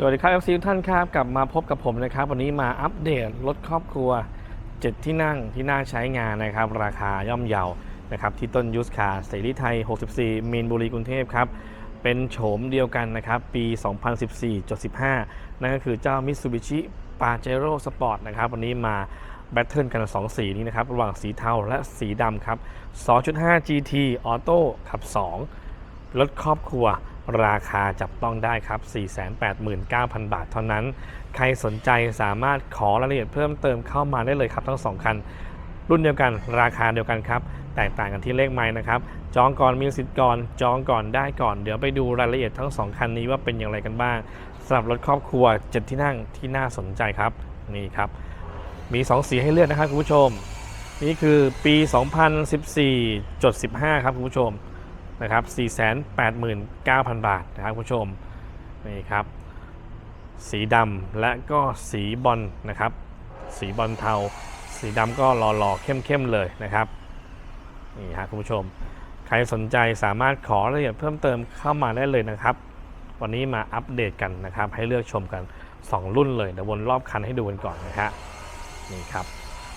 สวัสดีครับ FC ทุกท่านครับ กลับมาพบกับผมนะครับ วันนี้มาอัปเดตรถครอบครัว 7 ที่นั่งที่น่าใช้งานนะครับ ราคาย่อมเยานะครับ ที่ต้นยูสคาเสรีไทย 64 มีนบุรีกรุงเทพครับ เป็นโฉมเดียวกันนะครับ ปี 2014-15 นั่นก็คือเจ้า Mitsubishi Pajero Sport นะครับ วันนี้มาแบทเทิลกัน 2 สีนี้นะครับ ระหว่างสีเทาและสีดำครับ 2.5 GT Auto ขับ 2 รถครอบครัว ราคาจับต้องได้ครับ 489,000 บาทเท่านั้น ใครสนใจสามารถขอรายละเอียดเพิ่มเติมเข้ามาได้เลยครับ ทั้งสองคัน รุ่นเดียวกันราคาเดียวกันครับ แตกต่างกันที่เลขไม้นะครับ จองก่อนมีสิทธิ์ก่อน จองก่อนได้ก่อน เดี๋ยวไปดูรายละเอียดทั้งสองคันนี้ว่าเป็นอย่างไรกันบ้างสำหรับรถครอบครัวเจ็ดที่นั่งที่น่าสนใจครับนี่ครับมี 2 สีให้เลือกนะครับคุณผู้ชม นี่คือปี 2014จด15 ครับคุณผู้ชม นะครับ 489,000 บาทนะครับคุณผู้ชม นี่ครับ สีดำและก็สีบอลนะครับ สีบอลเทา สีดำก็หล่อๆเข้มๆเลยนะครับ นี่ฮะคุณผู้ชม ใครสนใจสามารถขอรายละเอียดเพิ่มเติมเข้ามาได้เลยนะครับ วันนี้มาอัปเดตกันนะครับ ให้เลือกชมกัน 2 รุ่นเลยเดี๋ยววนรอบคันให้ดูกันก่อนนะครับนี่ครับ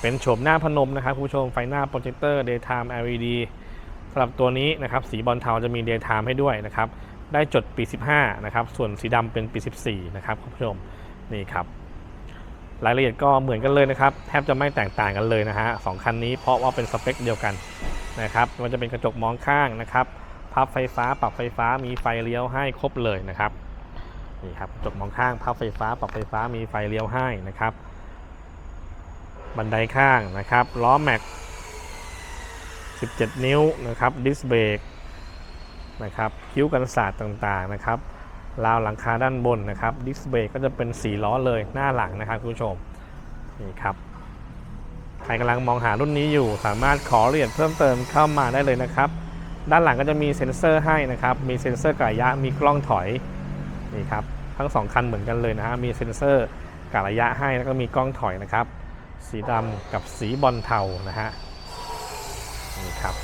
เป็นโฉมหน้าพนมนะครับคุณผู้ชม ไฟหน้าโปรเจคเตอร์ daytime LED สำหรับตัวนี้นะครับสีบอลเทาจะมี daytime ให้ด้วยนะครับได้จดปี 15 นะครับ ส่วนสีดำเป็นปี 14 นะครับคุณผู้ชมนี่ครับรายละเอียดก็เหมือนกันเลยนะครับ แทบจะไม่แตกต่างกันเลยนะฮะสองคันนี้เพราะว่าเป็นสเปคเดียวกันนะครับมันจะเป็นกระจกมองข้างนะครับพับไฟฟ้าปรับไฟฟ้ามีไฟเลี้ยวให้ครบเลยนะครับนี่ครับกระจกมองข้างพับไฟฟ้าปรับไฟฟ้ามีไฟเลี้ยวให้นะครับ บันไดข้างนะครับล้อแม็ก 17 นิ้วนะครับดิสเบรกนะครับคิ้วกันศาสตร์ต่างๆนะครับราวหลังคาด้านบนนะครับดิสเบรกก็จะเป็น4ล้อเลยหน้าหลังนะครับคุณผู้ชมนี่ครับใครกำลังมองหารุ่นนี้อยู่ สามารถขอละเอียดเพิ่มเติมเข้ามาได้เลยนะครับ ด้านหลังก็จะมีเซ็นเซอร์ให้นะครับ มีเซ็นเซอร์กระยะมีกล้องถอยนี่ครับทั้งสองคันเหมือนกันเลยนะฮะมีเซ็นเซอร์กระยะให้แล้วก็มีกล้องถอยนะครับ สีดำกับสีบอลเทานะฮะ นี่ครับ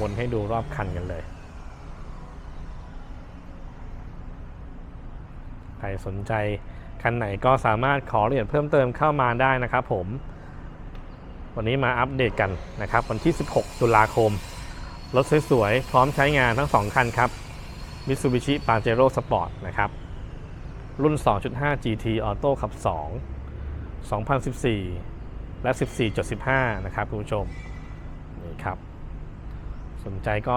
วนให้ดูรอบคันกันเลย ใครสนใจคันไหนก็สามารถขอรายละเอียดเพิ่มเติมเข้ามาได้นะครับผม วันนี้มาอัปเดตกันนะครับ วันที่ 16 ตุลาคม รถสวยๆ พร้อมใช้งานทั้ง 2 คันครับ Mitsubishi Pajero Sport นะครับ รุ่น 2.5 GT Auto ขับ 2 2014 และ 14.15 นะครับคุณผู้ชม นี่ครับ สนใจก็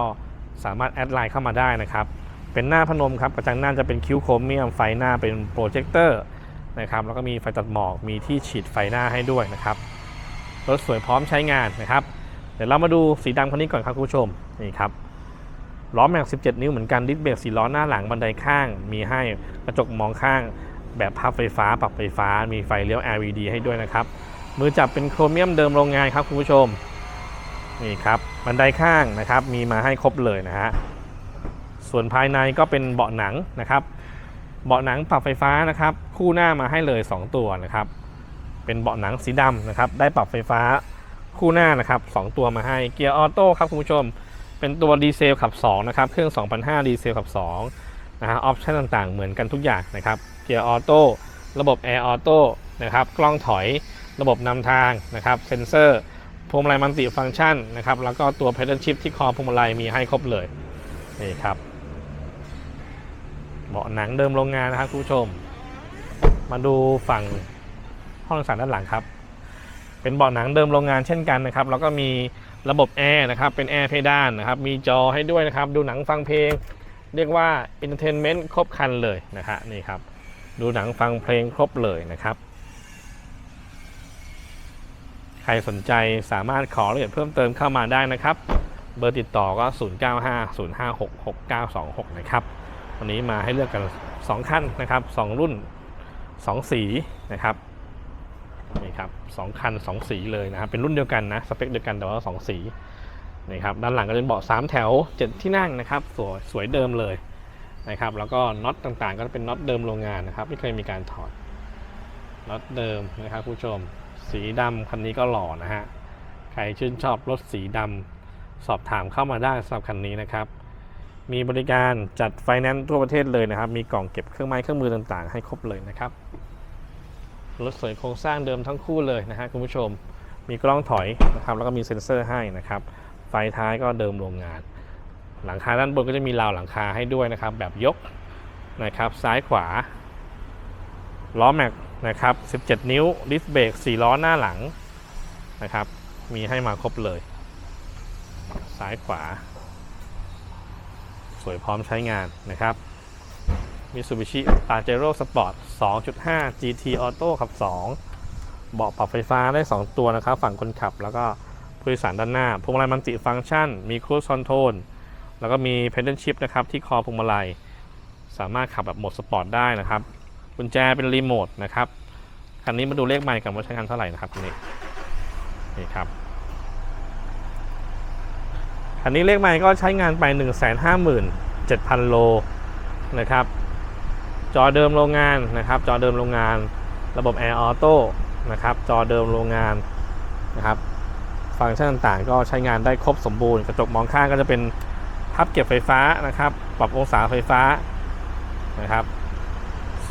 สามารถแอดไลน์เข้ามาได้นะครับ เป็นหน้าพนมครับกระจังหน้าจะเป็นคิ้วโครเมียมไฟหน้าเป็นโปรเจคเตอร์นะครับแล้วก็มีไฟตัดหมอกมีที่ฉีดไฟหน้าให้ด้วยนะครับรถสวยพร้อมใช้งานนะครับ เดี๋ยวเรามาดูสีดำคันนี้ก่อนครับคุณผู้ชมนี่ครับล้อแม็ก17 นิ้วเหมือนกันดิสเบรกสีล้อหน้าหลังบันไดข้าง มีให้กระจกมองข้าง แบบพับไฟฟ้า ปรับไฟฟ้า มีไฟเลี้ยว LED ให้ด้วยนะครับ มือจับเป็นโครเมียมเดิมโรงงานครับคุณผู้ชม นี่ครับบันไดข้างนะครับมีมาให้ครบเลยนะฮะส่วนภายในก็เป็นเบาะหนังนะครับ เบาะหนังปรับไฟฟ้านะครับ คู่หน้ามาให้เลย 2 ตัวนะครับ เป็นเบาะหนังสีดำนะครับ ได้ปรับไฟฟ้าคู่หน้านะครับ 2 ตัวมาให้เกียร์ออโต้ครับคุณผู้ชม เป็นตัวดีเซลขับ2นะครับเครื่อง2,500ดีเซลขับ2นะฮะออปชั่นต่างๆ เหมือนกันทุกอย่างนะครับเกียร์ออโต้ระบบแอร์ออโต้นะครับกล้องถอยระบบนำทางนะครับเซ็นเซอร์ พวงมาลัยมัลติฟังก์ชันนะครับ แล้วก็ตัว pedal shift ที่คอพวงมาลัยมีให้ครบเลยนี่ครับเบาะหนังเดิมโรงงานนะครับคุณผู้ชม มาดูฝั่งห้องโดยสารด้านหลังครับ เป็นเบาะหนังเดิมโรงงานเช่นกันนะครับ แล้วก็มีระบบแอร์นะครับ เป็นแอร์เพดานนะครับ มีจอให้ด้วยนะครับ ดูหนังฟังเพลง เรียกว่า entertainment ครบครันเลยนะฮะนี่ครับ ดูหนังฟังเพลงครบเลยนะครับ ใค รสนใจสามารถขอรายละเอียดเพิ่มเติมเข้ามาได้นะครับ เบอร์ติดต่อก็ 0950566926 นะครับ วันนี้มาให้เลือกกัน 2 ขั้นนะครับ 2 รุ่น 2 สีนะครับนี่ครับสองคัน 2 สีเลยนะครับ เป็นรุ่นเดียวกันนะ สเปคเดียวกันแต่ว่า 2 สีนี่ครับด้านหลังก็เป็นเบาะ3แถว 7 ที่นั่งนะครับสวยสวยเดิมเลยนะครับแล้วก็น็อตต่างๆ ก็เป็นน็อตเดิมโรงงานนะครับ ไม่เคยมีการถอดน็อตเดิมนะครับผู้ชม สีดำคันนี้ก็หล่อนะฮะ ใครชื่นชอบรถสีดำสอบถามเข้ามาได้สำหรับคันนี้นะครับ มีบริการจัดไฟแนนซ์ทั่วประเทศเลยนะครับ มีกล่องเก็บเครื่องไม้เครื่องมือต่างๆ ให้ครบเลยนะครับ รถสวยโครงสร้างเดิมทั้งคู่เลยนะฮะคุณผู้ชม มีกล้องถอยนะครับ แล้วก็มีเซ็นเซอร์ให้นะครับ ไฟท้ายก็เดิมโรงงาน หลังคาด้านบนก็จะมีราวหลังคาให้ด้วยนะครับ แบบยกนะครับ ซ้ายขวาล้อแม็ก นะครับ 17 นิ้วดิสเบรก4ล้อหน้าหลังนะครับ มีให้มาครบเลย ซ้ายขวา สวยพร้อมใช้งานนะครับ Mitsubishi Pajero Sport 2.5 GT Auto ขับ 2 เบาะปรับไฟฟ้าได้ 2 ตัวนะครับ ฝั่งคนขับแล้วก็ผู้โดยสารด้านหน้า พวงมาลัยมัลติฟังก์ชัน มี Cruise Control แล้วก็มี Pedal Shift นะครับที่คอพวงมาลัย สามารถขับแบบโหมดสปอร์ตได้นะครับ กุญแจเป็นรีโมทนะครับคันนี้มาดูเลขไมล์กันว่าใช้งานเท่าไหร่นะครับนี่นี่ครับคันนี้เลขไมล์ก็ใช้งานไป 1 5 7 0 0 0 โลนะครับ จอเดิมโรงงานนะครับ จอเดิมโรงงาน ระบบแอร์ออโต้นะครับ จอเดิมโรงงานนะครับ ฟังก์ชันต่างๆ ก็ใช้งานได้ครบสมบูรณ์กระจกมองข้างก็จะเป็นพับเก็บไฟฟ้านะครับ ปรับองศาไฟฟ้านะครับ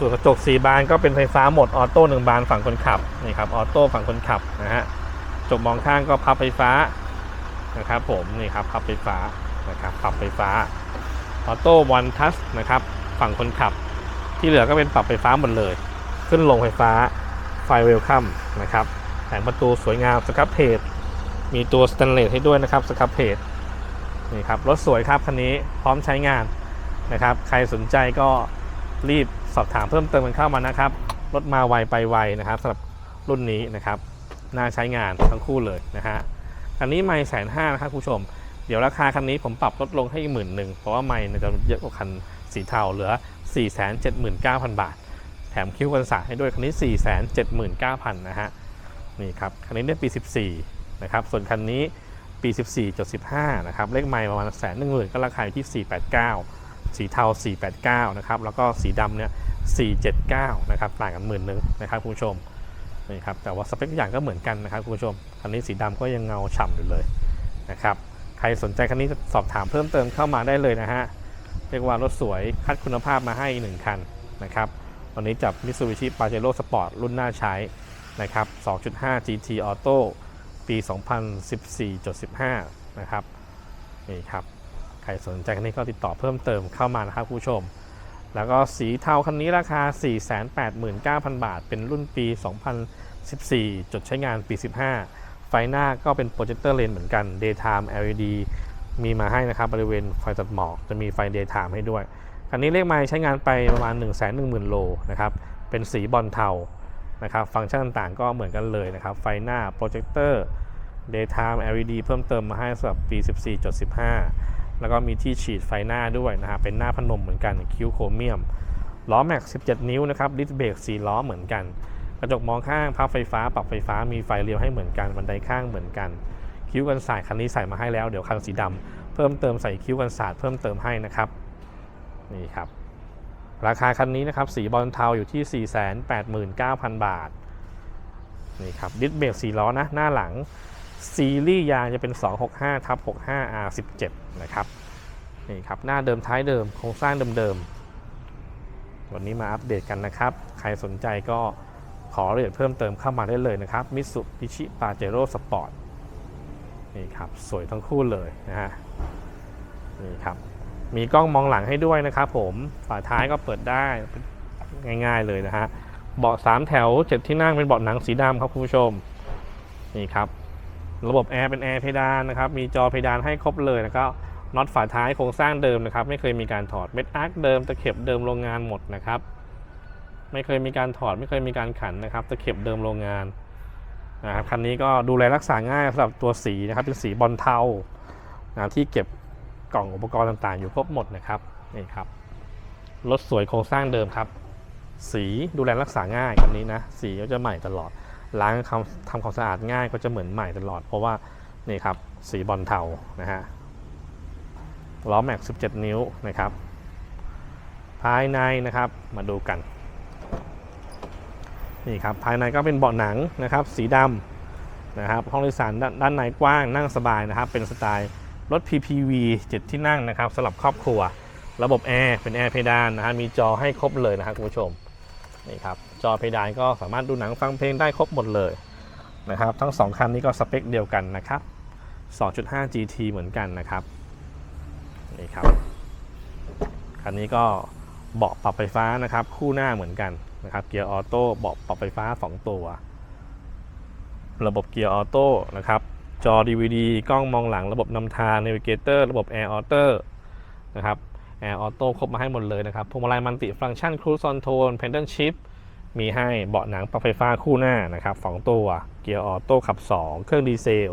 ส่วนกระจก 4 บานก็เป็นไฟฟ้าหมดออโต้1บานฝั่งคนขับนี่ครับออโต้ฝั่งคนขับนะฮะกระจกมองข้างก็พับไฟฟ้านะครับผมนี่ครับพับไฟฟ้านะครับปรับไฟฟ้าออโต้วันทัชนะครับฝั่งคนขับ ที่เหลือก็เป็นปรับไฟฟ้าหมดเลย ขึ้นลงไฟฟ้าไฟเวลคัมนะครับแผงประตูสวยงามสครับเพจมีตัวสแตนเลสให้ด้วยนะครับสครับเพจนี่ครับรถสวยครับคันนี้พร้อมใช้งานนะครับ ใครสนใจก็รีบ สอบถามเพิ่มเติมกันเข้ามานะครับ รถมาไวไปไวนะครับสำหรับรุ่นนี้นะครับ น่าใช้งานทั้งคู่เลยนะฮะคันนี้ไม่แสนห้านะครับคุณผู้ชม เดี๋ยวราคาคันนี้ผมปรับลดลงให้หมื่นหนึ่งเพราะว่าไม่จะเยอะกว่าคันสีเทาเหลือ 479,000 บาท แถมคิ้วกันศาให้ด้วยคันนี้ 479,000 นะฮะ นี่ครับ คันนี้เนี่ยปี 14 นะครับ ส่วนคันนี้ปี 14จด15 นะครับ เลขไมล์ประมาณแสนหนึ่งหมื่นก็ราคาอยู่ที่ 489 สีเทา 489 นะครับ แล้วก็สีดำเนี่ย 479 นะครับ ต่างกันหมื่นนึงนะครับคุณผู้ชม นี่ครับ แต่ว่าสเปคทุกอย่างก็เหมือนกันนะครับคุณผู้ชม คันนี้สีดำก็ยังเงาฉ่ำอยู่เลยนะครับ ใครสนใจคันนี้สอบถามเพิ่มเติมเข้ามาได้เลยนะฮะ เรียกว่ารถสวยคัดคุณภาพมาให้อีกหนึ่งคันนะครับ วันนี้จับ Mitsubishi Pajero Sport รุ่นหน้าใช้นะครับ 2.5 GT Auto ปี 2014.15 นะครับ นี่ครับ รสนใจคันนี้ก็ติดต่อเพิ่มเติมเข้ามานะครับผู้ชม แล้วก็สีเทาคันนี้ราคา 489,000 บาท เป็นรุ่นปี 2014 จดใช้งานปี 15 ไฟหน้าก็เป็นโปรเจคเตอร์เลนเหมือนกัน Daytime LED มีมาให้นะครับบริเวณไฟตัดหมอกจะมีไฟ Daytime ให้ด้วย คันนี้เลขไมล์ใช้งานไปประมาณ 1 1 0 0 0 0โลนะครับเป็นสีบอลเทานะครับฟังก์ชันต่างๆก็เหมือนกันเลยนะครับ ไฟหน้าโปรเจคเตอร์ Daytime LED เพิ่มเติมมาให้สำหรับปี 14.15 แล้วก็มีที่ฉีดไฟหน้าด้วยนะครับเป็นหน้าพนมเหมือนกันคิ้วโครเมียมล้อแม็ก 17 นิ้วนะครับดิสเบรก4ล้อเหมือนกัน กระจกมองข้างพับไฟฟ้า ปรับไฟฟ้ามีไฟเลี้ยวให้เหมือนกันบันไดข้างเหมือนกัน คิ้วกันสายคันนี้ใส่มาให้แล้วเดี๋ยวคันสีดำเพิ่มเติมใส่คิ้วกันสาดเพิ่มเติมให้นะครับนี่ครับ ราคาคันนี้นะครับสีบอลเทาอยู่ที่ 489,000 บาทนี่ครับดิสเบรก4ล้อนะหน้าหลัง ซีรีส์ยางจะเป็น 265ทับ65 R17 นะครับนี่ครับหน้าเดิมท้ายเดิมโครงสร้างเดิมๆ วันนี้มาอัปเดตกันนะครับ ใครสนใจก็ขอรายละเอียดเพิ่มเติมเข้ามาได้เลยนะครับ Mitsubishi Pajero Sport นี่ครับ สวยทั้งคู่เลยนะฮะนี่ครับ มีกล้องมองหลังให้ด้วยนะครับผมฝาท้ายก็เปิดได้ง่ายๆเลยนะฮะเบาะ3แถว7ที่นั่งเป็นเบาะหนังสีดำครับคุณผู้ชมนี่ครับ ระบบแอร์เป็นแอร์เพดานนะครับ มีจอเพดานให้ครบเลยแล้วก็น็อตฝาท้ายโครงสร้างเดิมนะครับ ไม่เคยมีการถอดเม็ดอาร์คเดิมตะเข็บเดิมโรงงานหมดนะครับ ไม่เคยมีการถอดไม่เคยมีการขันนะครับตะเข็บเดิมโรงงานนะครับคันนี้ก็ดูแลรักษาง่ายสำหรับตัวสีนะครับเป็นสีบอลเทานะที่เก็บกล่องอุปกรณ์ต่างๆ อยู่ครบหมดนะครับนี่ครับรถสวยโครงสร้างเดิมครับ สีดูแลรักษาง่ายคันนี้นะสีก็จะใหม่ตลอด ล้างทำทำความสะอาดง่ายก็จะเหมือนใหม่ตลอด เพราะว่านี่ครับสีบอลเทานะฮะล้อแม็ก 17 นิ้วนะครับ ภายในนะครับมาดูกันนี่ครับภายในก็เป็นเบาะหนังนะครับ สีดำนะครับห้องโดยสารด้านด้านในกว้างนั่งสบายนะครับ เป็นสไตล์รถ PPV 7 ที่นั่งนะครับสำหรับครอบครัว ระบบแอร์เป็นแอร์เพดานนะฮะมีจอให้ครบเลยนะครับคุณผู้ชมนี่ครับ จอเพดานก็สามารถดูหนังฟังเพลงได้ครบหมดเลยนะครับทั้ง 2 คันนี้ก็สเปคเดียวกันนะครับ 2.5 GT เหมือนกันนะครับนี่ครับคันนี้ก็เบาะปรับไฟฟ้านะครับ คู่หน้าเหมือนกันนะครับเกียร์ออโต้เบาะปรับไฟฟ้า 2 ตัว ระบบเกียร์ออโต้นะครับจอ DVD กล้องมองหลังระบบนำทาง Navigator ระบบ Air Auto นะครับ Air Auto ครบมาให้หมดเลยนะครับพวงมาลัยมันติฟังก์ชัน Cruise Control Pedal Shift มีให้เบาะหนังปรับไฟฟ้าคู่หน้านะครับสองตัวเกียร์ออโต้ขับ 2 เครื่องดีเซล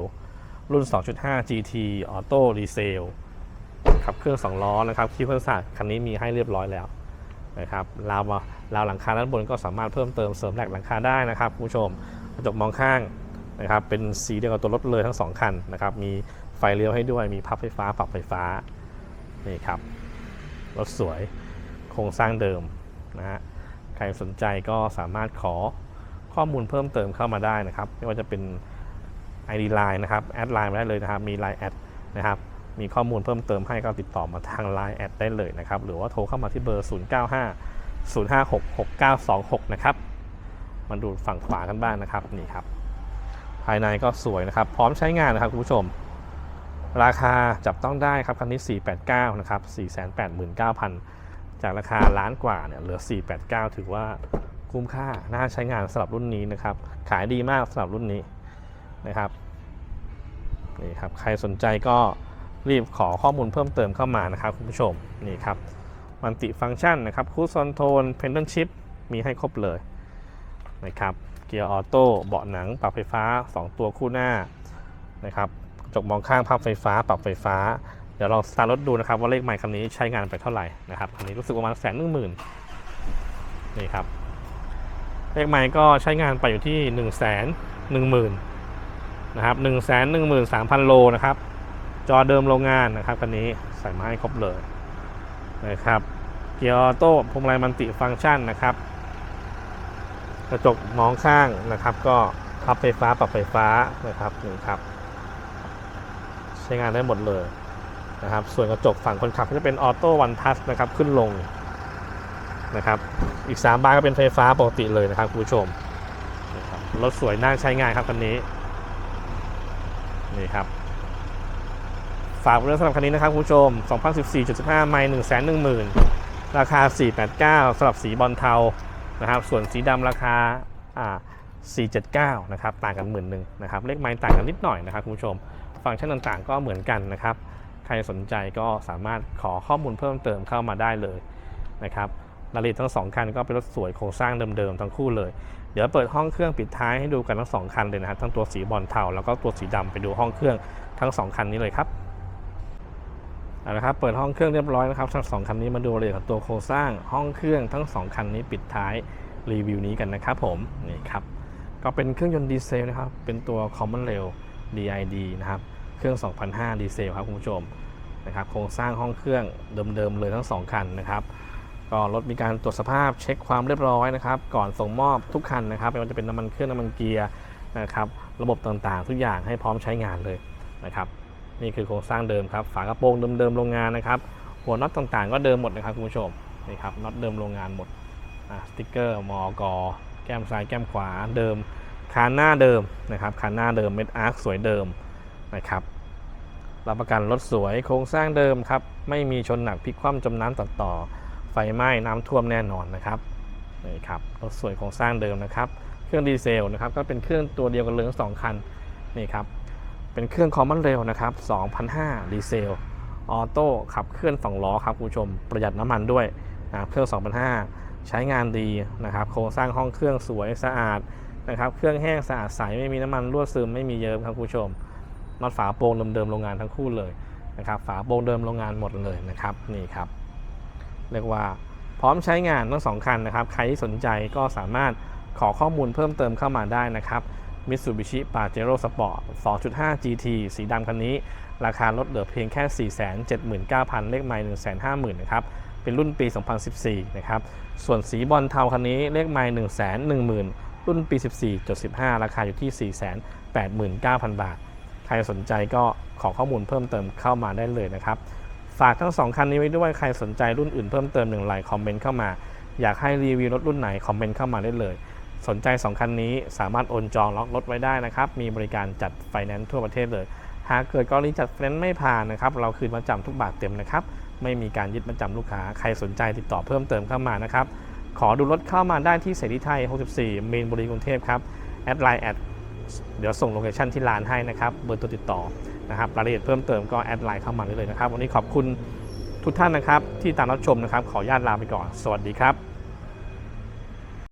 รุ่น 2.5 GT ออโต้ดีเซลขับเครื่อง 2 ล้อนะครับคีย์เพิ่มศาสตร์คันนี้มีให้เรียบร้อยแล้วนะครับราวมาราวหลังคาด้านบนก็สามารถเพิ่มเติมเสริมแหลกหลังคาได้นะครับคุณผู้ชมกระจกมองข้างนะครับเป็นสีเดียวกับตัวรถเลยทั้ง 2 คันนะครับมีไฟเลี้ยวให้ด้วยมีพับไฟฟ้าปรับไฟฟ้านี่ครับรถสวยโครงสร้างเดิมนะฮะ ใครสนใจก็สามารถขอข้อมูลเพิ่มเติมเข้ามาได้นะครับ ไม่ว่าจะเป็น ID Line นะครับแอดไลน์มาได้เลยนะครับ มี Line แอดนะครับมีข้อมูลเพิ่มเติมให้ก็ติดต่อมาทาง Line แอดได้เลยนะครับ หรือว่าโทรเข้ามาที่เบอร์ 095 056 6926 นะครับมาดูฝั่งขวากันบ้างนะครับนี่ครับ ภายในก็สวยนะครับ พร้อมใช้งานนะครับคุณผู้ชม ราคาจับต้องได้ครับคันนี้ 489 นะครับ 489,000 จากราคาล้านกว่าเนี่ยเหลือ 489 ถือว่าคุ้มค่าน่าใช้งานสำหรับรุ่นนี้นะครับ ขายดีมากสำหรับรุ่นนี้นะครับนี่ครับใครสนใจก็รีบขอข้อมูลเพิ่มเติมเข้ามานะครับคุณผู้ชมนี่ครับมันติฟังก์ชันนะครับคูซอนโทนเพนดันชิพมีให้ครบเลยนะครับเกียร์ออโต้เบาะหนังปรับไฟฟ้า 2 ตัวคู่หน้านะครับกระจกมองข้างพับไฟฟ้า ปรับไฟฟ้า เดี๋ยวลองสตาร์ทรถดูนะครับว่าเลขไมค์คันนี้ใช้งานไปเท่าไหร่นะครับอันนี้รู้สึกประมาณแสนหนึ่งหมื่นนี่ครับ เลขไมค์ก็ใช้งานไปอยู่ที่1นึ่งแสนหนึ่งหมื่นนะครับ1 1 3 0 0 0โลนะครับ จอเดิมโรงงานนะครับคันนี้ใส่มาให้ครบเลยนะครับเกียร์ออโต้พวงมาลัยมันติฟังก์ชันนะครับ กระจกมองข้างนะครับ ก็พับไฟฟ้าปรับไฟฟ้านะครับนี่ครับ ใช้งานได้หมดเลย นะครับ ส่วนกระจกฝั่งคนขับก็จะเป็นออโต้วันทัชนะครับขึ้นลงนะครับ อีก 3 บานก็เป็นไฟฟ้าปกติเลยนะครับคุณผู้ชมรถสวยน่าใช้งานครับคันนี้นี่ครับฝากไว้ด้วยสำหรับคันนี้นะครับคุณผู้ชม 2014.15 ไมล์1 1 0 0 0 0 ราคา 489สำหรับสีบอลเทานะครับ ส่วนสีดำราคาอ่า479 นะครับ ต่างกันหมื่นหนึ่งนะครับ เลขไมล์ต่างกันนิดหน่อยนะครับคุณผู้ชม ฟังก์ชันต่างๆ ก็เหมือนกันนะครับ ใครสนใจก็สามารถขอข้อมูลเพิ่มเติมเข้ามาได้เลยนะครับรายละเอียดทั้งสองคันก็เป็นรถสวยโครงสร้างเดิมๆทั้งคู่เลย เดี๋ยวเปิดห้องเครื่องปิดท้ายให้ดูกันทั้งสองคันเลยนะครับทั้งตัวสีบอลเทาแล้วก็ตัวสีดำไปดูห้องเครื่องทั้งสองคันนี้เลยครับเอาละครับเปิดห้องเครื่องเรียบร้อยนะครับทั้งสองคันนี้มาดูรายละเอียดของตัวโครงสร้างห้องเครื่องทั้งสองคันนี้ปิดท้ายรีวิวนี้กันนะครับผมนี่ครับก็เป็นเครื่องยนต์ดีเซลนะครับเป็นตัว Common Rail DID นะครับ เครื่อง 2005 ดีเซลครับคุณผู้ชมนะครับโครงสร้างห้องเครื่องเดิมๆเลยทั้งสองคันนะครับก็รถมีการตรวจสภาพเช็คความเรียบร้อยนะครับ ก่อนส่งมอบทุกคันนะครับไม่ว่าจะเป็นน้ำมันเครื่องน้ำมันเกียร์นะครับระบบต่างๆ ทุกอย่างให้พร้อมใช้งานเลยนะครับนี่คือโครงสร้างเดิมครับฝากระโปรงเดิมๆโรงงานนะครับหัวน็อตต่างๆ ก็เดิมหมดนะครับคุณผู้ชมนี่ครับน็อตเดิมโรงงานหมดอ่าสติ๊กเกอร์มอกแก้มซ้ายแก้มขวาเดิมคานหน้าเดิมนะครับคานหน้าเดิมเม็ดอาร์คสวยเดิม นะครับรับประกันรถสวยโครงสร้างเดิมครับ ไม่มีชนหนักพลิกคว่ำจมน้ำตัดต่อ ไฟไหม้น้ำท่วมแน่นอนนะครับนี่ครับรถสวยโครงสร้างเดิมนะครับ เครื่องดีเซลนะครับก็เป็นเครื่องตัวเดียวกันเลยทั้งสองคันนี่ครับเป็นเครื่องคอมมอนเรลนะครับ2005ดีเซลออโต้ขับเคลื่อน2ล้อครับคุณผู้ชมประหยัดน้ำมันด้วยนะครับเครื่อง2005ใช้งานดีนะครับ โครงสร้างห้องเครื่องสวยสะอาดนะครับ เครื่องแห้งสะอาดใสไม่มีน้ำมันรั่วซึมไม่มีเยิ้มครับคุณผู้ชม น็อตฝาโปร่งเดิมๆโรงงานทั้งคู่เลยนะครับฝาโปร่งเดิมโรงงานหมดเลยนะครับนี่ครับเรียกว่าพร้อมใช้งานทั้งสองคันนะครับ ใครที่สนใจก็สามารถขอข้อมูลเพิ่มเติมเข้ามาได้นะครับ Mitsubishi Pajero Sport 2.5 GT สีดำคันนี้ ราคาลดเหลือเพียงแค่ 479,000 เลขไมล์150,000 นะครับ เป็นรุ่นปี 2014 นะครับ ส่วนสีบอลเทาคันนี้เลขไมล์110,000 รุ่นปี 14.15 ราคาอยู่ที่ 489,000 บาท ใครสนใจก็ขอข้อมูลเพิ่มเติมเข้ามาได้เลยนะครับ ฝากทั้งสองคันนี้ไว้ด้วยใครสนใจรุ่นอื่นเพิ่มเติมหนึ่งไลน์คอมเมนต์เข้ามา อยากให้รีวิวรถรุ่นไหนคอมเมนต์เข้ามาได้เลย สนใจ 2 คันนี้สามารถโอนจองล็อกรถไว้ได้นะครับ มีบริการจัดไฟแนนซ์ทั่วประเทศเลย หากเกิดกรณีจัดไฟแนนซ์ไม่ผ่านนะครับ เราคืนมาจำทุกบาทเต็มนะครับ ไม่มีการยึดมาจำลูกค้า ใครสนใจติดต่อเพิ่มเติมเข้ามานะครับ ขอดูรถเข้ามาได้ที่เสรีไทย 64เมนบุรีกรุงเทพครับ แอดไลน์แอด เดี๋ยวส่งโลเคชั่นที่ร้านให้นะครับเบอร์ตัวติดต่อนะครับรายละเอียดเพิ่มเติมก็แอดไลน์เข้ามาได้เลยนะครับ วันนี้ขอบคุณทุกท่านนะครับที่ตามรับชมนะครับ ขออนุญาตลาไปก่อน สวัสดีครับ